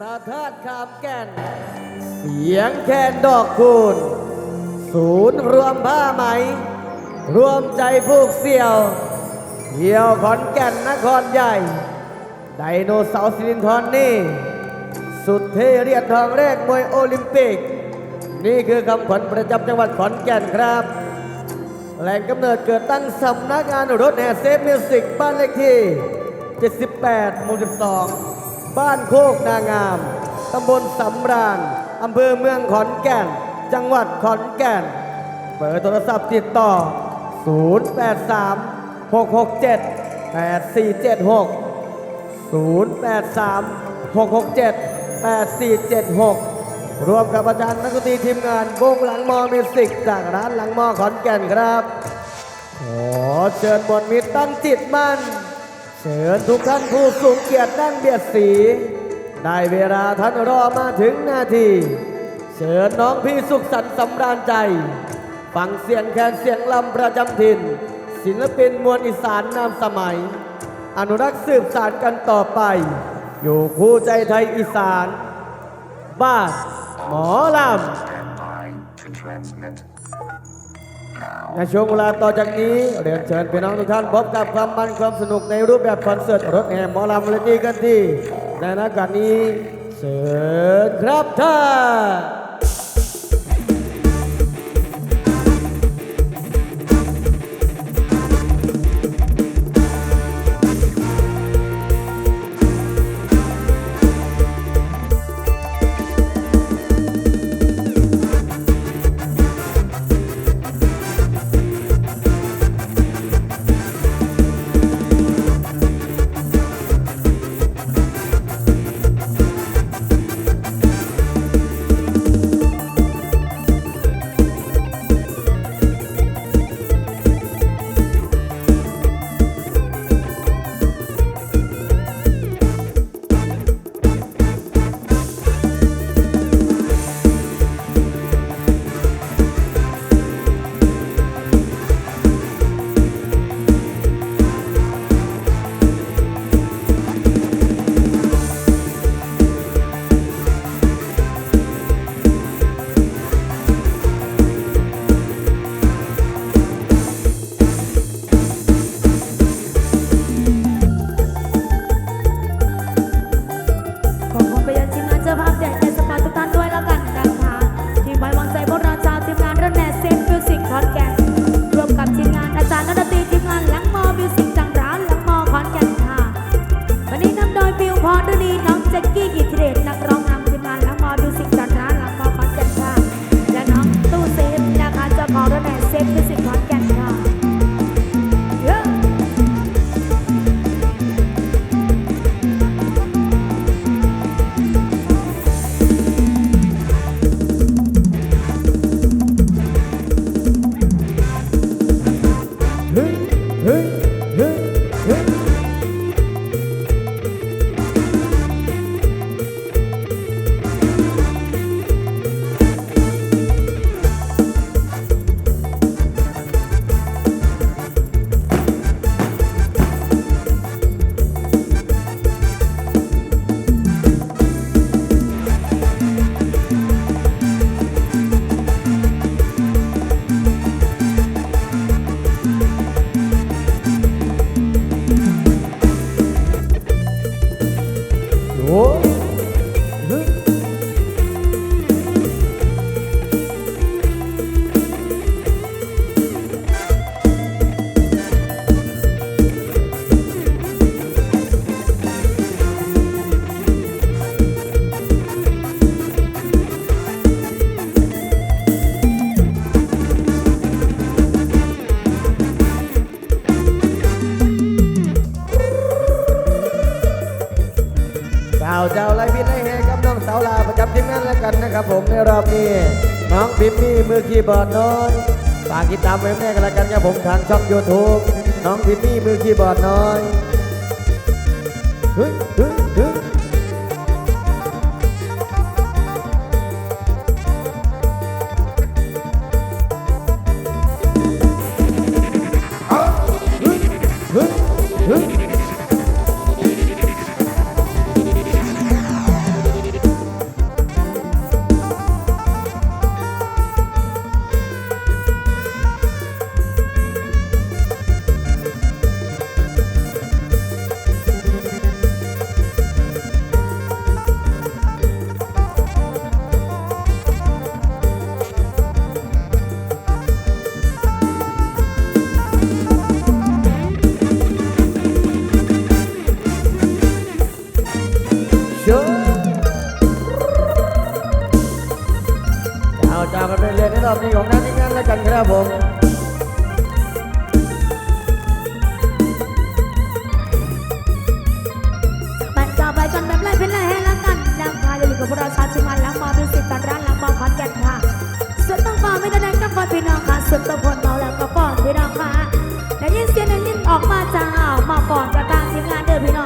พระธาตุคามแก่น เสียงแคนดอกคูณศูนย์รวมผ้าไหม รวมใจผูกเสี่ยวเที่ยวขอนแก่นนครใหญ่ ไดโนเสาร์สิรินทรนี่ สุดเทเรียญทองแรกมวยโอลิมปิก นี่คือคำขวัญประจำจังหวัดขอนแก่นครับ แหล่งกำเนิดเกิดตั้งสำนักงานรถแห่เซฟมิวสิกบ้านเลขที่ 78หมู่12 บ้านโคกนางาม ตำบลสำราญอำเภอเมืองขอนแก่น จังหวัดขอนแก่น เบอร์โทรศัพท์ติดต่อ 083 667 8476 083 667 8476 รวมกับอาจารย์นักดนตรีทีมงานวงหลังมอมิวสิกจากร้านหลังมอขอนแก่นครับ ขอเชิญบนมิตรตั้งจิตมั่น เชิญทุกท่านผู้สูงเกียรตินั่งเบียดสี ได้เวลาท่านรอมาถึงนาที เชิญน้องพี่สุขสันต์สำราญใจ ฟังเสียงแคนเสียงลำประจำถิ่น ศิลปินมวลอีสานนามสมัย อนุรักษ์สืบสานกันต่อไป อยู่คู่ใจไทยอีสาน บ้านหมอลำ ในช่วงเวลาต่อจากนี้เรียนเชิญพี่น้องทุกท่านพบกับความมันความสนุกในรูปแบบคอนเสิร์ตรถแห่หมอลำเลตี้กันที่ในนัการนี้เชิญครับท่าน มือคีย์บอร์ดน้อยฝากติดตามไว้แม่กันแล้วกันครับผมทางช่องยูทูบน้องพิมมี่มือคีย์บอร์ดน้อย ครับผมไปต่อไปกันแบบไรเป็นไรให้ละกันดังพายอยู่กับพวกเราชาวทีมงานล้างมอมิวสิกตอนร้านล้างมอขอนแก่นค่ะส่วนต้องฟ้าไม่ได้แดงกับฟ้าพี่น้องค่ะส่วนต้องพลเมาแล้วก็ป้อนพี่น้องค่ะได้ยินเสียงนั้นยินออกมาจ้ามาก่อนจากทางทีมงานเด้อพี่น้อง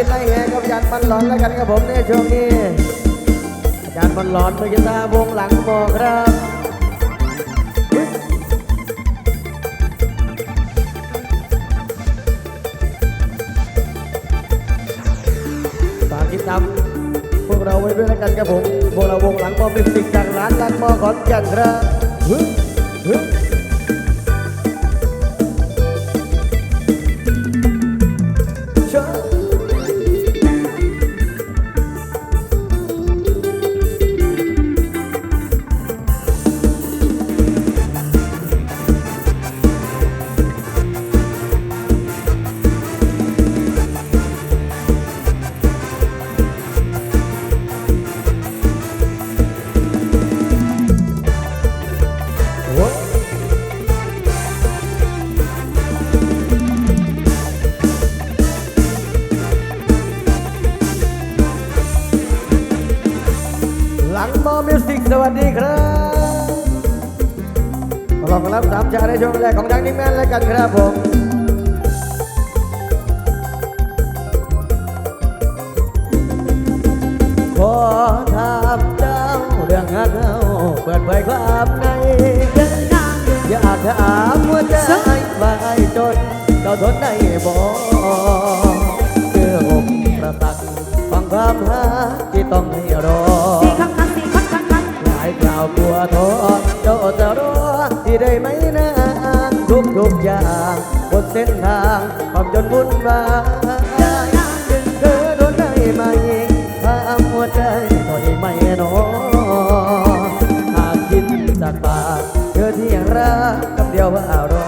เจ้าไรพินไรแหงกับอาจารย์ปันหลอนแล้วกันครับผมในช่วงนี้อาจารย์ปันหลอนมือกีตาร์วงหลังหมอครับฝากติดตามพวกเราไว้ด้วยแล้วกันครับผมพวกเราวงหลังหมอเป็นสิ่งจากร้านหลังหมอขอนแก่นครับ สวัสดีครับมาลองกันรับสามชาในช่วงแรกของดังนิ่แมนแล้วกันครับผมขอถามเจ้าเรื่องงานเฮาเปิดเผยความในเดินทางเดินอยากถามว่าใจว่าไอ้จนเจ้าทนได้บ่เชื่ออกประตักฟังความหาที่ต้องให้รอ ส้นทางความจนวุ่นวายเดินทางเดินเธอทนได้ไหมถามหัวใจถอยไมหนอหากคิดจากปากเธอที่ยังรักคำเดียวว่ารอ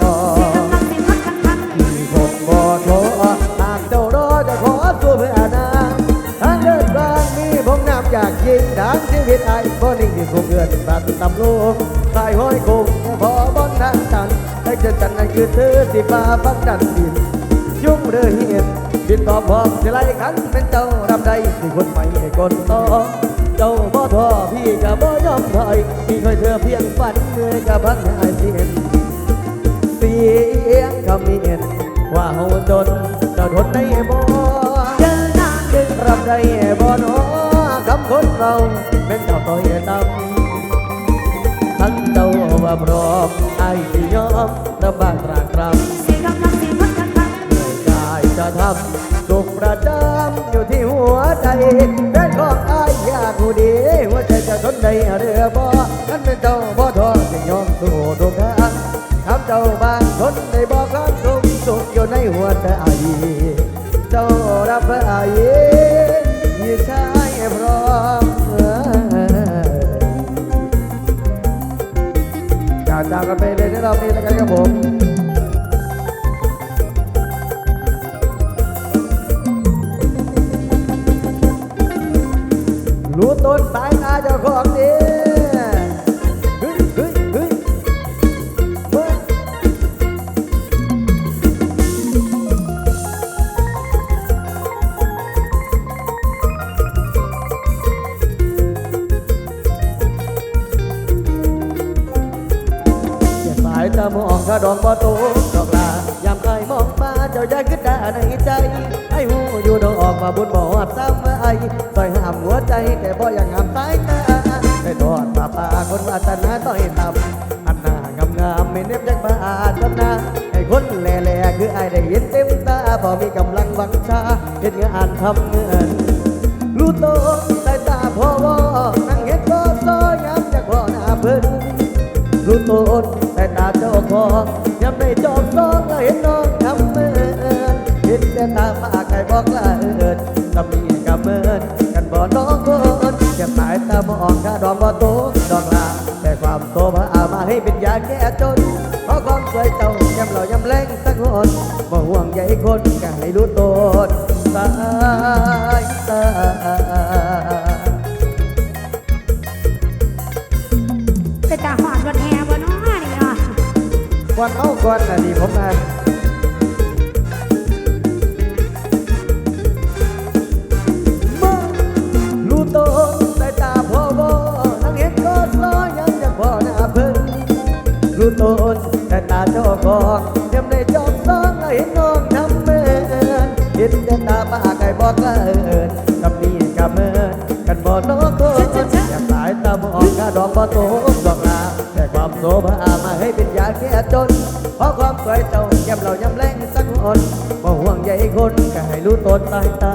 สี่ครั้งครั้งสี่ครั้งครั้งครั้งที่ผมบ่โทรหากเจ้ารอจะขอตัวเพื่อนาทางเดินทางนี้ผมนำอยากยิงดังชีวิตไอ้บ่นิ่งที่คงเกินตัดตำลูกสายห้อยคงพอบนทางตัน ให้จอกันนั่นคือเธอที่ฟ้าฟังดันดินยุ่งเรือเหียนบินตอพร้อมสิไลขันเป็นเจ้ารับใดที่คนใหม่ให้คนต่อเจ้าบ่ท้อพี่ก็บ่ยอมถอยพี่คอยเธอเพียงฝันเหนื่อยกับพักหายเสียนเสียงคำมีเห็นว่าเฮาจนเจ้าทนได้บ่เดินางดินรับได้บ่นาะคำคนเราเป็นเจ้าต่อยตำทั้งเจ้า ว่าพร้อมไอ้ที่ยอมระบาดตรากตรำสี่ครั้งครั้งสี่ครั้งครั้งครั้งได้จะทำสุขประจำอยู่ที่หัวใจ พอมีกำลังวังชาเห็นงานทำเงินรู้โตสายตาพอวอนั่งเห็นก็ซอยงามจากพ่อหน้าเพิ่นรู้โตสายตาเจ้าพอยามในจอบซองแล้เห็นน้องทำเงินเห็นแต่ตามาใครบอกละเอิดก็มีกับเมินกันบ่น้องคนแค่สายตามองข้าดองว่าโตดองลาแต่ความโตอามาให้เป็นยาแก้จน เคยเต่าย้ำเราย้ำแรงสักคนบ่ห่วงใยคนกให้รู้ตนสายตาเปตาหอดวันแฮบ่น้อนี่เนาะวนเอาก่อนนะดีผมนะ ดอกบอกเดี๋ยวได้จอบซ้องแล้เห็นน้องทำเมินเห็นแต่ตาป้าไก่บอกละเอิศกับนี่กับเมินกันบ่น้องคนอยากตายตามองกะดอกบ่โตดอกลาแต่ความโสภามาให้เป็นยาแก้จนเพราะความสวยเจ้าย้ำเราย่ำแรงสักคนบ่ห่วงใหญ่คนก็ให้รู้ตนตายตา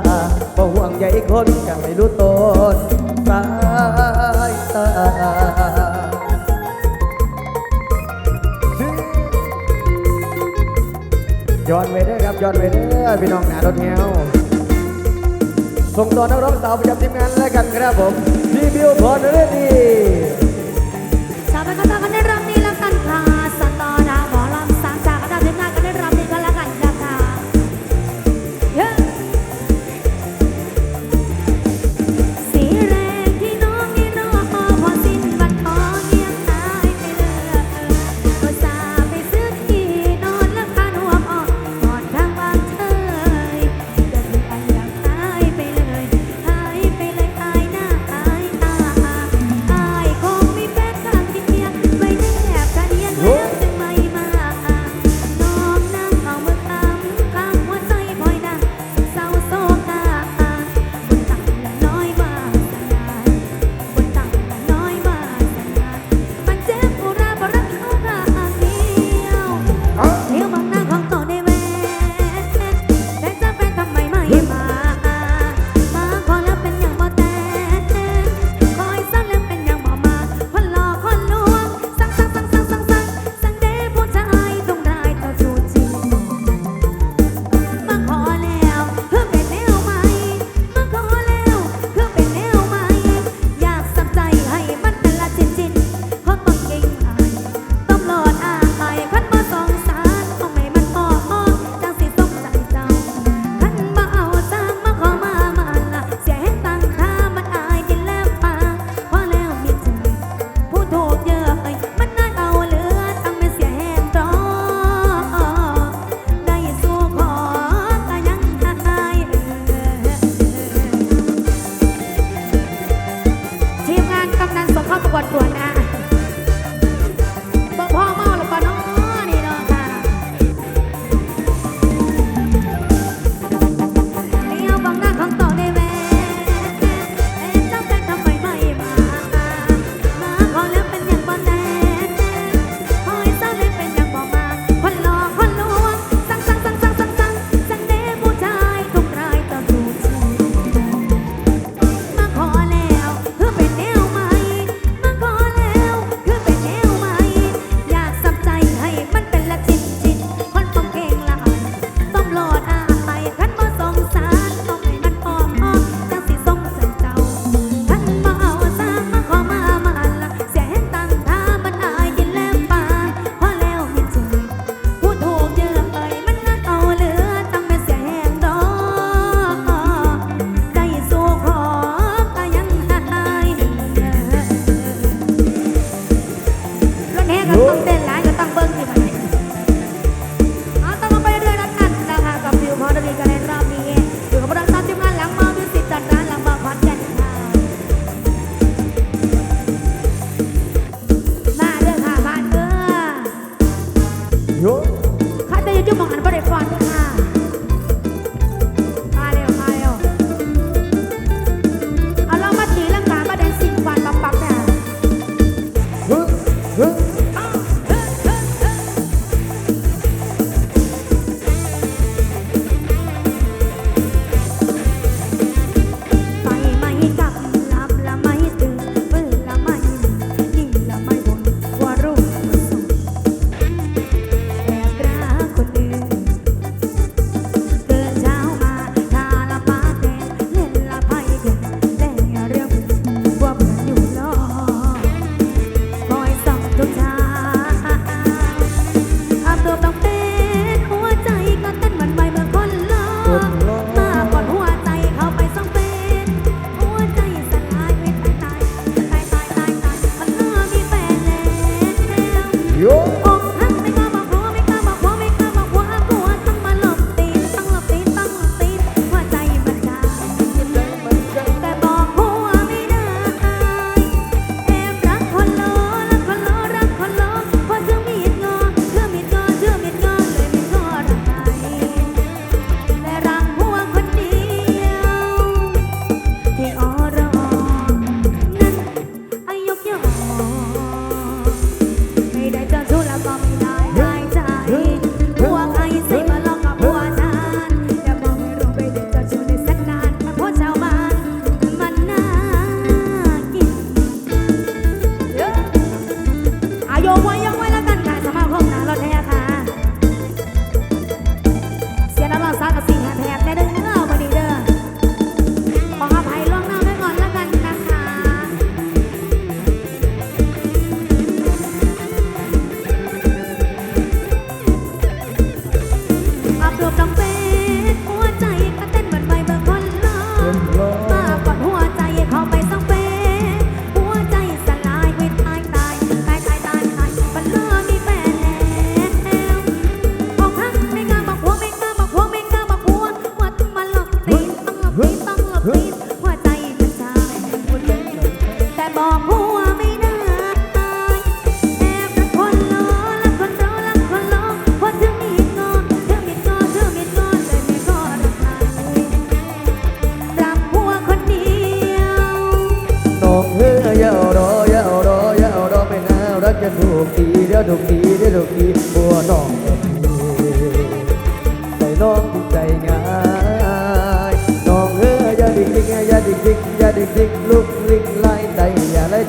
บ่ห่วงใหญ่คนก็ให้รู้ตนตายตา ย้อนเวเดอร์ครับย้อนเวเดอร์พี่น้องหนาดนแถวส่งต่อนักร้องสาวประจำทีมงานแล้วกันครับผมพี่บิวพรฤดี้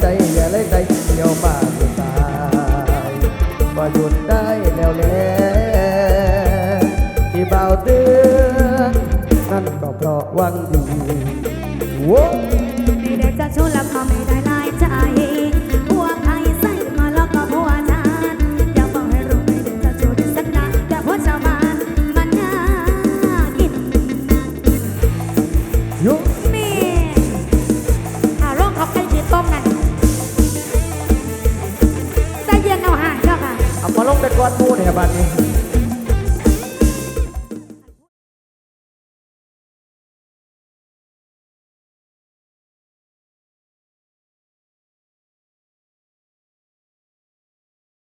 อ